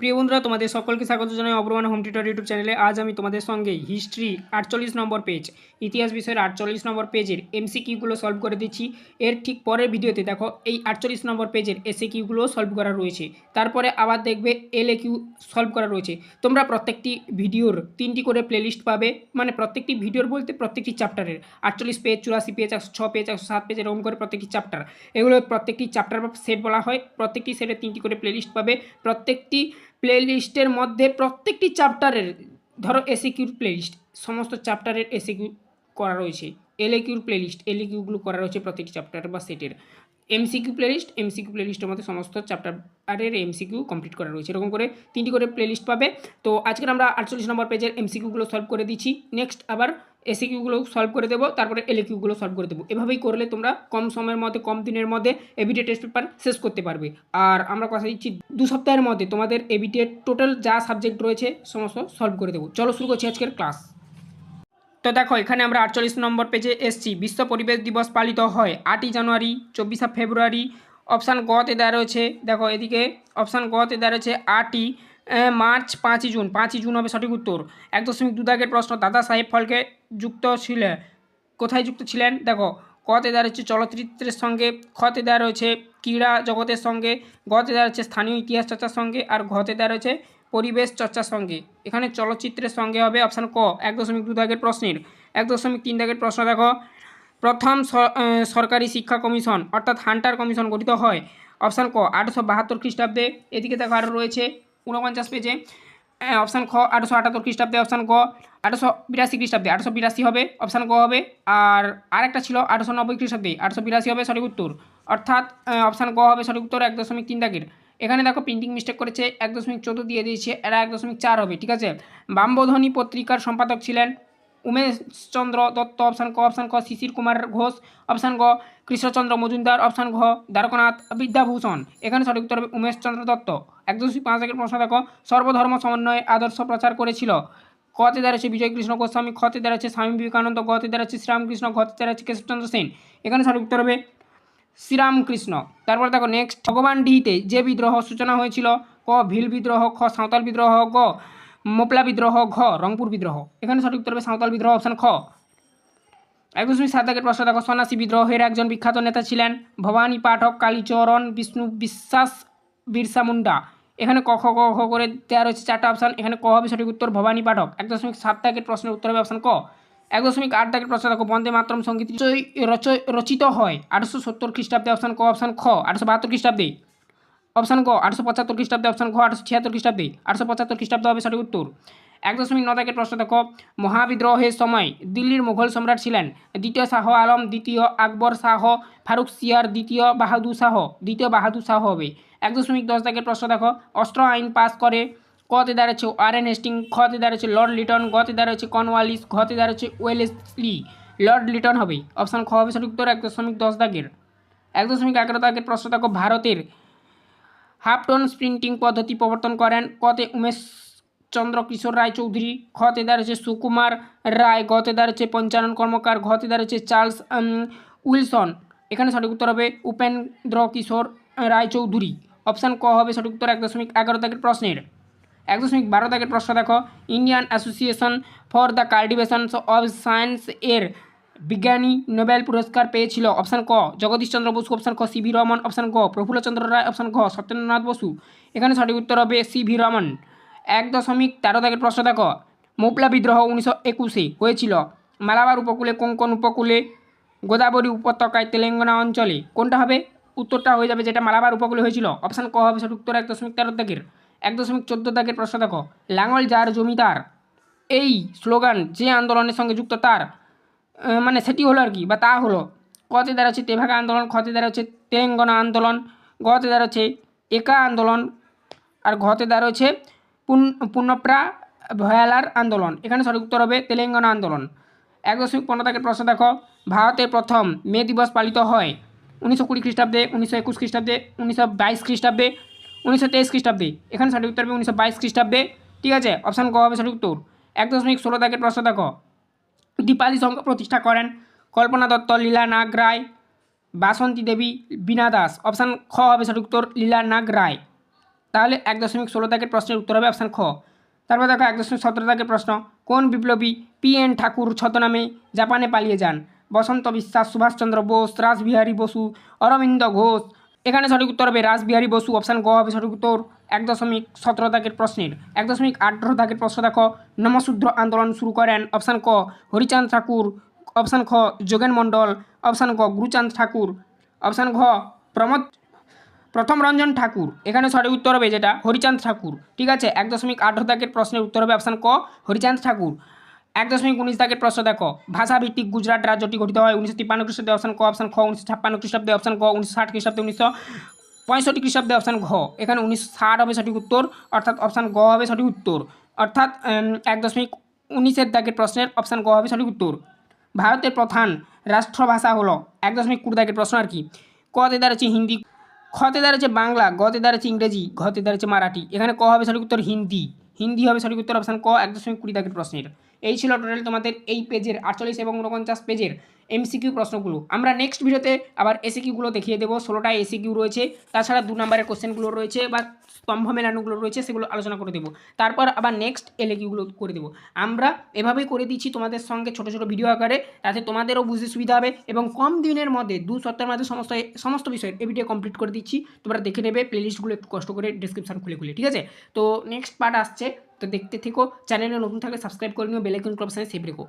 প্রিয় বন্ধুরা, তোমাদের সকলকে স্বাগত জানাই অপরমান হোম টিউটর ইউটিউব চ্যানেলে। আজ আমি তোমাদের সঙ্গে হিস্ট্রি আটচল্লিশ নম্বর পেজ ইতিহাস বিষয়ের আটচল্লিশ নম্বর পেজের এমসি কিউগুলো সলভ করে দিচ্ছি। এর ঠিক পরের ভিডিওতে দেখো, এই আটচল্লিশ নম্বর পেজের এসে কিউগুলো সলভ করা রয়েছে। তারপরে আবার দেখবে এল কিউ সলভ করা রয়েছে। তোমরা প্রত্যেকটি ভিডিওর তিনটি করে প্লেলিস্ট পাবে। মানে প্রত্যেকটি ভিডিওর বলতে প্রত্যেকটি চ্যাপ্টারের আটচল্লিশ পেজ চুরাশি পেজ একশো ছ পেজ একশো সাত পেজ এরকম করে প্রত্যেকটি চ্যাপ্টার এগুলো প্রত্যেকটি চ্যাপ্টার সেট বলা হয়। প্রত্যেকটি সেটে তিনটি করে প্লেলিস্ট পাবে। প্রত্যেকটি প্লেলিস্টের মধ্যে প্রত্যেকটি চ্যাপ্টারের, ধরো এসিকিউর প্লেলিস্ট, সমস্ত চ্যাপ্টারের এসিকিউ করা রয়েছে। এলএকিউর প্লেলিস্ট এলএকিউগুলো করা রয়েছে প্রতিটি চ্যাপ্টার বা সেটের। এমসিকিউ প্লেলিস্ট এমসিকিউ প্লেলিস্টের মধ্যে সমস্ত চ্যাপ্টারের এমসিকিউ কমপ্লিট করা রয়েছে। এরকম করে তিনটি করে প্লেলিস্ট পাবে। তো আজকের আমরা আটচল্লিশ নম্বর পেজের এমসিকিউগুলো সলভ করে দিচ্ছি। নেক্সট আবার এসিকিউগুলো সলভ করে দেবো, তারপরে এলএকিউগুলো সলভ করে দেবো। এভাবেই করলে তোমরা কম সময়ের মধ্যে, কম দিনের মধ্যে এবিটে টেস্ট পেপার শেষ করতে পারবে। আর আমরা কথা দিচ্ছি দু সপ্তাহের মধ্যে তোমাদের এবিটের টোটাল যা সাবজেক্ট রয়েছে, সমস্ত সলভ করে দেবো। চলো শুরু করছি আজকের ক্লাস তো দেখো, এখানে আমরা আটচল্লিশ নম্বর পেজে এসছি। বিশ্ব পরিবেশ দিবস পালিত হয় আটই জানুয়ারি, চব্বিশে ফেব্রুয়ারি। অপশান গতে দেওয়া রয়েছে, দেখো এদিকে অপশান গতে দেওয়া রয়েছে আটই মার্চ, পাঁচই জুন। পাঁচই জুন হবে সঠিক উত্তর। এক দশমিক দু দাগের প্রশ্ন, দাদা সাহেব ফলকে যুক্ত ছিলেন? কোথায় যুক্ত ছিলেন? দেখো কতে দেওয়া রয়েছে চলচ্চিত্রের সঙ্গে খতে দেওয়া রয়েছে ক্রীড়া জগতের সঙ্গে গতে দেওয়া রয়েছে স্থানীয় ইতিহাস চর্চার সঙ্গে, আর ঘতে দেওয়া রয়েছে পরিবেশ চর্চার সঙ্গে। এখানে চলচ্চিত্রের সঙ্গে হবে অপশান ক, এক দশমিক দু দাগের প্রশ্নের। এক দশমিক তিন দাগের প্রশ্ন দেখো। প্রথম সরকারি শিক্ষা কমিশন, অর্থাৎ হান্টার কমিশন গঠিত হয়। অপশান ক আটশো বাহাত্তর খ্রিস্টাব্দে। এদিকে দেখো আরও রয়েছে, ঊনপঞ্চাশ পেজে অপশান খ আটশো আটাত্তর খ্রিস্টাব্দে অপশান ক আটশো বিরাশি খ্রিস্টাব্দে আটশো বিরাশি হবে অপশান ক হবে। আর আরেকটা ছিল আটশো নব্বই খ্রিস্টাব্দে আটশো বিরাশি হবে সঠিক উত্তর। অর্থাৎ অপশান ক হবে সঠিক উত্তর এক দশমিক তিন দাগের এখানে দেখো প্রিন্টিং মিস্টেক করেছে, এক দশমিক চোদ্দ দিয়ে দিয়েছে, এরা এক দশমিক চার হবে, ঠিক আছে? বাম্বধ্বনি পত্রিকার সম্পাদক ছিলেন উমেশচন্দ্র দত্ত অপশান ক অপশান ক, শিশির কুমার ঘোষ অপশান গ, কৃষ্ণচন্দ্র মজুমদার অপশান ঘ, দ্বারকনাথ বিদ্যাভূষণ। এখানে সঠিক উত্তর হবে উমেশচন্দ্র দত্ত। এক দশমিক পাঁচ থেকে প্রশ্ন দেখো, সর্বধর্ম সমন্বয়ে আদর্শ প্রচার করেছিল। কতে দাঁড়াচ্ছে বিজয় কৃষ্ণ গোস্বামী খতে দাঁড়াচ্ছে স্বামী বিবেকানন্দ গতে দাঁড়াচ্ছে শ্রীরামকৃষ্ণ ঘতে দাঁড়াচ্ছে কেশবচন্দ্র সেন। এখানে সঠিক উত্তর হবে শ্রীরামকৃষ্ণ। তারপর দেখো নেক্সট ভগবান ডিহিতে যে বিদ্রোহ সূচনা হয়েছিল, ক, ভিল বিদ্রোহ, খ, সাঁওতাল বিদ্রোহ, গ, মোপলা বিদ্রোহ, ঘ, রংপুর বিদ্রোহ। এখানে সঠিক উত্তর হবে সাঁওতাল বিদ্রোহ অপশান খ। এক দশমিক সাত দাগের প্রশ্ন দেখো, সন্ন্যাসী বিদ্রোহের একজন বিখ্যাত নেতা ছিলেন ভবানী পাঠক কালীচরণ বিষ্ণু বিশ্বাস বিরসা মুন্ডা। এখানে ক, খ খ করে দেওয়া রয়েছে চারটা অপশান এখানে ক হবে সঠিক উত্তর ভবানী পাঠক। এক দশমিক সাত দাগের প্রশ্নের উত্তর হবে অপশান ক। এক দশমিক আট দাগের প্রশ্ন দেখো বন্দে মাতরম সংগীত রচিত হয়। আটশো সত্তর খ্রিস্টাব্দে অপশান ক, অপশান খ, আটশো বাহাত্তর খ্রিস্টাব্দে। অপশান ক, আটশো পঁচাত্তর খ্রিস্টাব্দে, অপশান ঘ আটশো ছিয়াত্তর খ্রিস্টাব্দে। আটশো পঁচাত্তর খ্রিস্টাব্দে হবে সঠিক উত্তর। এক দশমিক ন দাগের প্রশ্ন দেখো মহাবিদ্রোহের সময়। দিল্লির মুঘল সম্রাট ছিলেন। দ্বিতীয় শাহ আলম, দ্বিতীয় আকবর শাহ, ফারুক সিয়ার, দ্বিতীয় বাহাদুর শাহ, দ্বিতীয় বাহাদুর শাহ হবে। এক দশমিক দশ দাগের প্রশ্ন দেখো অস্ত্র আইন পাস করে। কতে দাঁড়াচ্ছে এন হেস্টিং খতে দাঁড়াচ্ছে লর্ড লিটন গতে দাঁড়াচ্ছে কর্নওয়ালিস ঘতে দাঁড়াচ্ছে ওয়েলেসলি লর্ড লিটন হবে। অপশান খ হবে সঠিক উত্তর, এক দশমিক দশ দাগের। এক দশমিক এগারো দাগের প্রশ্ন দেখো, ভারতের হাফটন স্প্রিন্টিং পদ্ধতি প্রবর্তন করেন কতে উমেশ চন্দ্র কিশোর রায় চৌধুরী খতে দাঁড়িয়েছে সুকুমার রায়, গতে দাঁড়িয়েছে পঞ্চানন কর্মকার ঘতে দাঁড়িয়েছে চার্লস উইলসন। এখানে সঠিক উত্তর হবে উপেন্দ্র কিশোর রায় চৌধুরী। অপশান ক হবে সঠিক উত্তর, এক দশমিক এগারো দাগের প্রশ্নের। এক দশমিক বারো দাগের প্রশ্ন দেখো। Indian association for the cultivation of science এর বিজ্ঞানী নোবেল পুরস্কার পেয়েছিল। অপশান ক জগদীশচন্দ্র বসু। অপশান ক সি ভি রমন। অপশান গ প্রফুল্লচন্দ্র রায়। অপশান ঘ সত্যেন্দ্রনাথ বসু। এখানে সঠিক উত্তর হবে সি ভি রমন। এক দশমিক তেরো দাগের প্রশ্ন দেখো। মোপলা বিদ্রোহ উনিশশো একুশে হয়েছিল। মালাবার উপকূলে কোঙ্কন উপকূলে? গোদাবরী উপত্যকায়, তেলেঙ্গানা অঞ্চলে। কোনটা হবে? উত্তরটা হয়ে যাবে যেটা মালাবার উপকূলে হয়েছিল। অপশান ক হবে সঠিক উত্তর এক দশমিক তেরো দাগের। এক দশমিক চোদ্দ দাগের প্রশ্ন দেখো। লাঙল যার জমিদার এই স্লোগান যে আন্দোলনের সঙ্গে যুক্ত তার মানে সেটি হলো আর কি, বা তা হলো কতে দ্বারা হচ্ছে তেভাগা আন্দোলন খতে দ্বারা হচ্ছে তেলেঙ্গানা আন্দোলন গতে দ্বারা হচ্ছে একা আন্দোলন, আর ঘতে দ্বারা হচ্ছে পুন- পুনপ্রা ভয়ালার আন্দোলন। এখানে সঠিক উত্তর হবে তেলেঙ্গানা আন্দোলন। এক দশমিক পনেরো তাকের প্রশ্ন দেখো ভারতের প্রথম মে দিবস পালিত হয় উনিশশো কুড়ি খ্রিস্টাব্দে, উনিশশো একুশ খ্রিস্টাব্দে, উনিশশো বাইশ খ্রিস্টাব্দে উনিশশো তেইশ খ্রিস্টাব্দে। এখানে সঠিক উত্তর হবে উনিশশো বাইশ খ্রিস্টাব্দে। ঠিক আছে অপশান ক হবে সঠিক উত্তর। এক দশমিক ষোলো তাকের প্রশ্ন দেখো। দীপালি সংঘ প্রতিষ্ঠা করেন। কল্পনা দত্ত, লীলা নাগ রায়, বাসন্তী দেবী, বীণা দাস। অপশান খ হবে সঠিক উত্তর, লীলা নাগ রায়। তাহলে এক দশমিক ষোলো দাগের প্রশ্নের উত্তর হবে অপশান খ। তারপর দেখো এক দশমিক সতেরো দাগের প্রশ্ন। কোন বিপ্লবী পি এন ঠাকুর ছদ্মনামে জাপানে পালিয়ে যান? বসন্ত বিশ্বাস, সুভাষচন্দ্র বোস, রাসবিহারী বসু, অরবিন্দ ঘোষ এখানে সঠিক উত্তর হবে রাসবিহারী বসু অপশান গ হবে সঠিক উত্তর এক দশমিক সতেরো দাগের প্রশ্নের। এক দশমিক আঠেরো দাগের প্রশ্ন দেখো। নমশূদ্র আন্দোলন শুরু করেন অপশান ক হরিচাঁদ ঠাকুর অপশান খ যোগেন মণ্ডল অপশান ক গুরুচাঁদ ঠাকুর অপশান ঘ প্রমোদ, প্রথম রঞ্জন ঠাকুর। এখানে সঠিক উত্তর হবে যেটা হরিচাঁদ ঠাকুর। ঠিক আছে? এক দশমিক আঠেরো দাগের প্রশ্নের উত্তর হবে অপশান ক হরিচাঁদ ঠাকুর। এক দশমিক উনিশ দাগের প্রশ্ন দেখো। ভাষাভিত্তিক গুজরাট রাজ্যটি গঠিত হয় উনিশশো তিপ্পান্ন খ্রিস্টাব্দে অপশান ক, অপশান খ, উনিশশো ছাপ্পান্ন খ্রিস্টাব্দে অপশান ক, উনিশশো ষাট খ্রিস্টাব্দে উনিশশো পঁয়ষট্টি খ্রিস্টাব্দে অপশান ঘ। এখানে উনিশশো ষাট হবে সঠিক উত্তর, অর্থাৎ অপশান গ হবে সঠিক উত্তর। অর্থাৎ এক দশমিক উনিশের দাগের প্রশ্নের অপশান গ হবে সঠিক উত্তর। ভারতের প্রধান রাষ্ট্রভাষা হলো এক দশমিক কুড়ি দাগের প্রশ্ন আর কি। কতে দাঁড়াচ্ছে হিন্দি খতে দাঁড়াচ্ছে বাংলা গতে দাঁড়াচ্ছে ইংরেজি ঘতে দাঁড়াচ্ছে মারাঠি। এখানে ক হবে সঠিক উত্তর হিন্দি। হিন্দি হবে সঠিক উত্তর, অপশান ক, এক দশমিক কুড়ি দাগের প্রশ্নের। এই ছিল টোটাল তোমাদের এই পেজের আটচল্লিশ এবং উনপঞ্চাশ পেজের এমসিকিউ প্রশ্নগুলো। আমরা নেক্সট ভিডিওতে আবার এসিকিউগুলো দেখিয়ে দেবো। ষোলোটা এসিকিউ রয়েছে। তাছাড়া দু নম্বরের কোশ্চেনগুলো রয়েছে বা স্তম্ভ মেলানোগুলো রয়েছে, সেগুলো আলোচনা করে দেবো। তারপর আবার নেক্সট এলএকিউগুলো করে দেবো। আমরা এভাবেই করে দিচ্ছি তোমাদের সঙ্গে ছোটো ছোটো ভিডিও আকারে, যাতে তোমাদেরও বুঝতে সুবিধা হবে এবং কম দিনের মধ্যে, দু সপ্তাহের মধ্যে সমস্ত সমস্ত বিষয়ের এই ভিডিও কমপ্লিট করে দিচ্ছি। তোমরা দেখে নেবে প্লেলিস্টগুলো একটু কষ্ট করে ডিসক্রিপশন খুলে খুলে, ঠিক আছে? তো নেক্সট পার্ট আসছে তো দেখতে থেকো চ্যানেলে নতুন থাকলে সাবস্ক্রাইব করে নিও বেলাইকন ক্লাব সেভ রেখো।